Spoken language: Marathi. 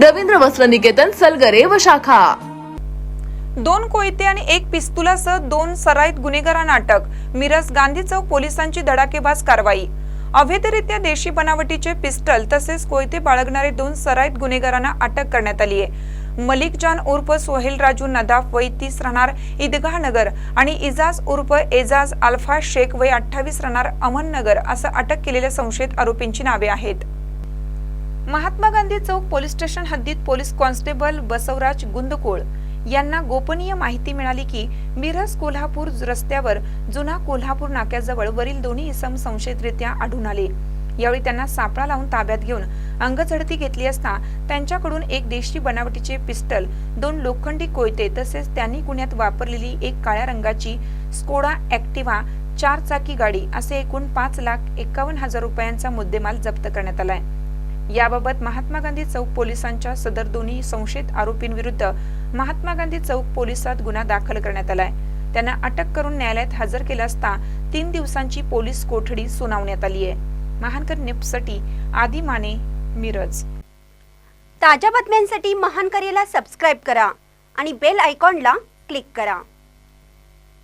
रवींद्र वस्त्र निकेतन सलगरे व शाखा. दोन कोयते आणि एक पिस्तुलासह दोन सराईत गुन्हेगारांना अटक मिरज गांधी चौक पोलिसांची धडाकेबाज कारवाई. अवैधरित्या देशी बनावटीचे पिस्टल तसेच कोयते बाळगणारे दोन सराईत गुन्हेगारांना अटक करण्यात आली आहे मलिक जान उर्फ सोहेल राजू नदाफ वय तीस राहणार ईदगाह नगर आणि इजाज उर्फ एजाज अल्फा शेख वय अठ्ठावीस राहणार अमननगर असं अटक केलेल्या संशयित आरोपींची नावे आहेत. महात्मा गांधी चौक पोलीस स्टेशन हद्दीत पोलीस कॉन्स्टेबल बसवराज गुंदकोळ यांना गोपनीय माहिती मिळाली की मिरज कोल्हापूर रस्त्यावर जुना कोल्हापूर नाक्याजवळ वरील दोन्ही इसम संशयितरित्या आढळून आले. यावेळी त्यांना सापळा लावून ताब्यात घेऊन अंगझडती घेतली असता त्यांच्याकडून एक देशी बनावटीचे पिस्टल दोन लोखंडी कोयते तसेच त्यांनी गुन्ह्यात वापरलेली एक काळ्या रंगाची स्कोडा ऍक्टिव्हा चार चाकी गाडी असे एकूण पाच लाख एकावन्न हजार रुपयांचा मुद्देमाल जप्त करण्यात आलाय. याबाबत महात्मा गांधी चौक पोलिसांच्या सदर दोन्ही संशयित आरोपींविरुद्ध महात्मा गांधी चौक पोलिसात गुन्हा दाखल करण्यात आलाय. त्यांना अटक करून न्यायालयात हजर केलं असता तीन दिवसांची पोलीस कोठडी सुनावण्यात आली आहे. महानकर निप्ससाठी आदी माने मिरज. ताज्या बातम्यांसाठी महानकरेला सबस्क्राईब करा आणि बेल आयकॉनला क्लिक करा.